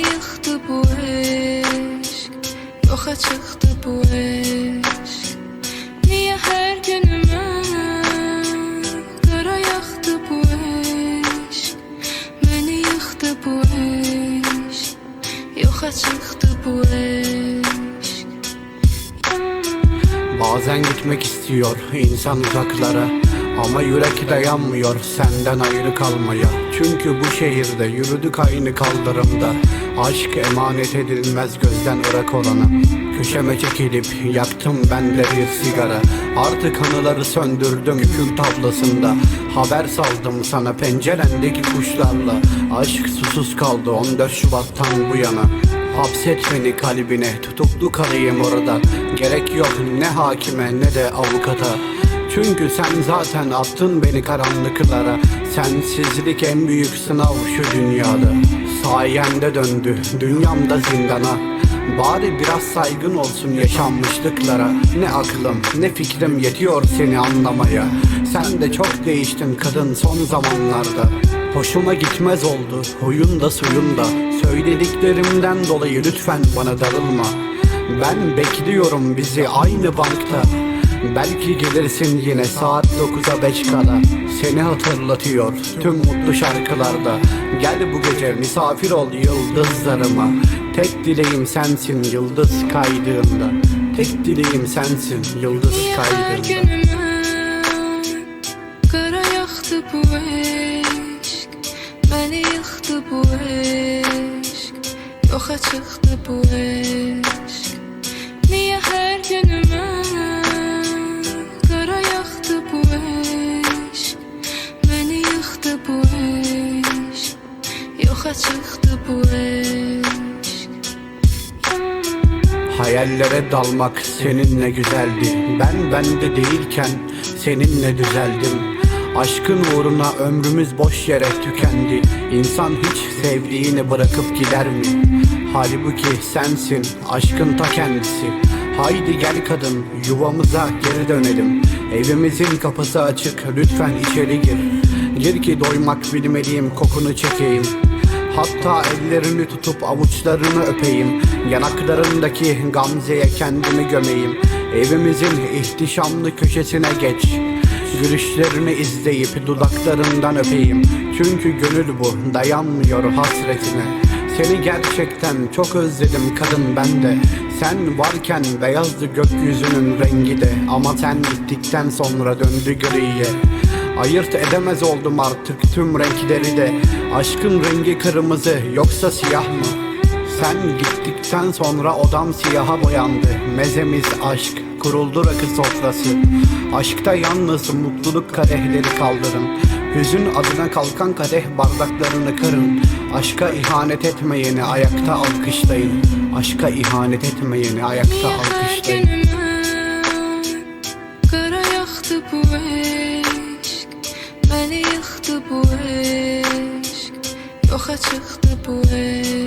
Yıktı bu aşk Yoxa çıktı bu aşk Niye her günüme Kara yaktı bu aşk Beni yıktı bu aşk Yoxa çıktı bu aşk Bazen gitmek istiyor insan uzaklara Ama yürek dayanmıyor senden ayrı kalmaya. Çünkü bu şehirde yürüdük aynı kaldırımda Aşk emanet edilmez gözden ırak olana. Köşeme çekilip yaktım ben de bir sigara. Artık anıları söndürdüm kül tablasında. Haber saldım sana pencerendeki kuşlarla. Aşk susuz kaldı 14 Şubat'tan bu yana. Hapset beni kalbine tutuklu kalayım orada. Gerek yok ne hakime ne de avukata. Çünkü sen zaten attın beni karanlıklara. Sensizlik en büyük sınav şu dünyada Sayende döndü dünyamda zindana. Bari biraz saygın olsun yaşanmışlıklara. Ne aklım ne fikrim yetiyor seni anlamaya. Sen de çok değiştin kadın son zamanlarda. Hoşuma gitmez oldu huyun da suyun da Söylediklerimden dolayı lütfen bana darılma. Ben bekliyorum bizi aynı bankta Belki gelirsin yine saat 9'a 5 kala Seni hatırlatıyor tüm mutlu şarkılarda. Gel bu gece misafir ol yıldızlarıma. Tek dileğim sensin yıldız kaydığında. Tek dileğim sensin yıldız kaydığında. Kara yaktı bu aşk Beni yıktı bu aşk Yoxa çıktı bu aşk Yaktı bu aşk Beni yıktı bu aşk Yoxa çıktı bu aşk Hayallere dalmak seninle güzeldi. Ben bende değilken seninle düzeldim. Aşkın uğruna ömrümüz boş yere tükendi. İnsan hiç sevdiğini bırakıp gider mi? Halbuki sensin aşkın ta kendisi. Haydi gel kadın yuvamıza geri dönelim Evimizin kapısı açık lütfen içeri gir. Gir ki doymak bilmeliyim kokunu çekeyim. Hatta ellerini tutup avuçlarını öpeyim. Yanaklarındaki gamzeye kendimi gömeyim. Evimizin ihtişamlı köşesine geç. Gülüşlerini izleyip dudaklarından öpeyim. Çünkü gönül bu dayanmıyor hasretine. Seni gerçekten çok özledim kadın ben de Sen varken beyazdı gökyüzünün rengi de. Ama sen gittikten sonra döndü griye. Ayırt edemez oldum artık tüm renkleri de. Aşkın rengi kırmızı yoksa siyah mı? Sen gittikten sonra odam siyaha boyandı. Mezemiz aşk kuruldu rakı sofrası. Aşkta yalnız mutluluk kadehleri kaldırın. Hüzün adına kalkan kadeh bardaklarını kırın Aşka ihanet etmeyeni ayakta alkışlayın. Aşka ihanet etmeyeni ayakta Niye her alkışlayın. Kara yaktı bu aşk Beni yıktı bu aşk Yoxa çıktı bu aşk